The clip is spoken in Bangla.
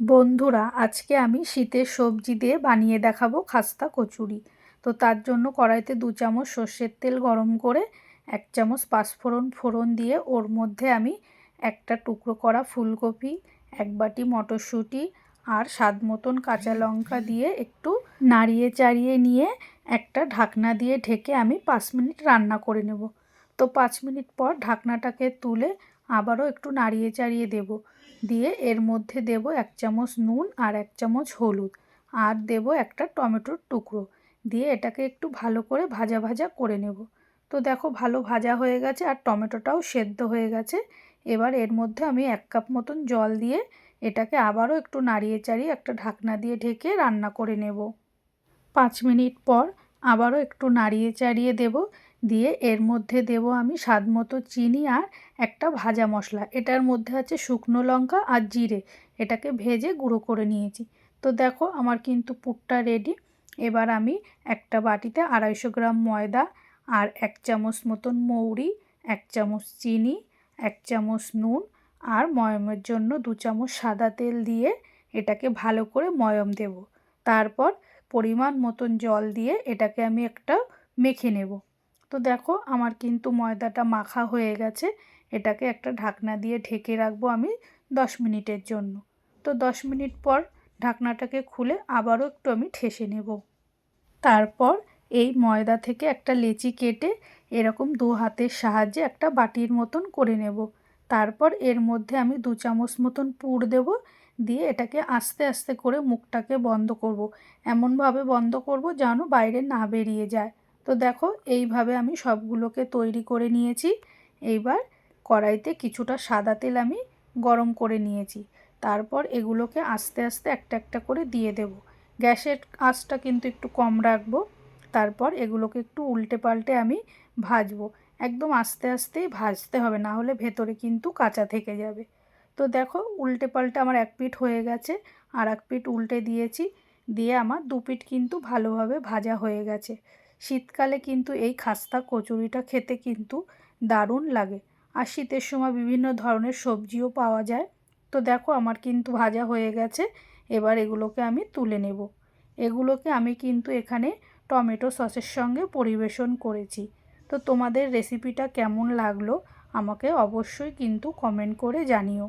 বন্ধুরা, আজকে আমি শীতের সবজি দিয়ে বানিয়ে দেখাবো খাস্তা কচুরি। তো তার জন্য কড়াইতে দু চামচ সর্ষের তেল গরম করে, এক চামচ পাঁচফোড়ন ফোড়ন দিয়ে ওর মধ্যে আমি একটা টুকরো করা ফুলকপি, এক বাটি মটরশুঁটি আর স্বাদ মতন কাঁচা লঙ্কা দিয়ে একটু নাড়িয়ে চাড়িয়ে নিয়ে একটা ঢাকনা দিয়ে ঢেকে আমি পাঁচ মিনিট রান্না করে নেব। তো পাঁচ মিনিট পর ঢাকনাটাকে তুলে আবারও একটু নাড়িয়ে চাড়িয়ে দেবো। দিয়ে এর মধ্যে দেব এক চামচ নুন আর এক চামচ হলুদ। আর দেব একটা টমেটোর টুকরো। দিয়ে এটাকে একটু ভালো করে ভাজা ভাজা করে নেব। তো দেখো ভালো ভাজা হয়ে গেছে আর টমেটোটাও সেদ্ধ হয়ে গেছে। এবার এর মধ্যে আমি এক কাপ মতন জল দিয়ে এটাকে আবারও একটু নাড়িয়ে চাড়িয়ে একটা ঢাকনা দিয়ে ঢেকে রান্না করে নেব। পাঁচ মিনিট পর আবারও একটু নাড়িয়ে চাড়িয়ে দেব। দিয়ে এর মধ্যে দেব আমি স্বাদ মতো চিনি আর একটা ভাজা মশলা। এটার মধ্যে আছে শুকনো লঙ্কা আর জিরে। এটাকে ভেজে গুঁড়ো করে নিয়েছি। তো দেখো আমার কিন্তু পুরটা রেডি এবার আমি একটা বাটিতে আড়াইশো গ্রাম ময়দা আর এক চামচ মতন মৌরি, এক চামচ চিনি, এক চামচ নুন আর ময়মের জন্য দু চামচ সাদা তেল দিয়ে এটাকে ভালো করে ময়ম দেব। তারপর পরিমাণ মতন জল দিয়ে এটাকে আমি একটা মেখে নেব। তো দেখো আমার কিন্তু ময়দাটা মাখা হয়ে গেছে। এটাকে একটা ঢাকনা দিয়ে ঢেকে রাখব আমি দশ মিনিটের জন্য। তো দশ মিনিট পর ঢাকনাটাকে খুলে আবারও একটু আমি ঠেসে নেব। তারপর এই ময়দা থেকে একটা লেচি কেটে এরকম দু হাতের সাহায্যে একটা বাটির মতন করে নেব। তারপর এর মধ্যে আমি দু চামচ মতন পুর দেব। দিয়ে এটাকে আস্তে আস্তে করে মুখটাকে বন্ধ করব। এমনভাবে বন্ধ করব যেন বাইরে না বেরিয়ে যায়। তো দেখো, এইভাবে আমি সবগুলোকে তৈরি করে নিয়েছি। এইবার কড়াইতে কিছুটা সাদা তেল আমি গরম করে নিয়েছি। তারপর এগুলোকে আস্তে আস্তে একটা একটা করে দিয়ে দেব। গ্যাসের আঁচটা কিন্তু একটু কম রাখব। তারপর এগুলোকে একটু উল্টে পাল্টে আমি ভাজবো। একদম আস্তে আস্তেই ভাজতে হবে, না হলে ভেতরে কিন্তু কাঁচা থেকে যাবে। তো দেখো, উল্টে পাল্টে আমার এক পিঠ হয়ে গেছে আর এক পিঠ উল্টে দিয়েছি। দিয়ে আমার দু পিঠ কিন্তু ভালোভাবে ভাজা হয়ে গেছে। শীতকালে কিন্তু এই খাস্তা কচুরিটা খেতে কিন্তু দারুণ লাগে। আর শীতের সময় বিভিন্ন ধরনের সবজিও পাওয়া যায়। তো দেখো আমার কিন্তু ভাজা হয়ে গেছে, এবার এগুলোকে আমি তুলে নেব। এগুলোকে আমি কিন্তু এখানে টমেটো সসের সঙ্গে পরিবেশন করেছি। তো তোমাদের রেসিপিটা কেমন লাগল, আমাকে অবশ্যই কিন্তু কমেন্ট করে জানিও।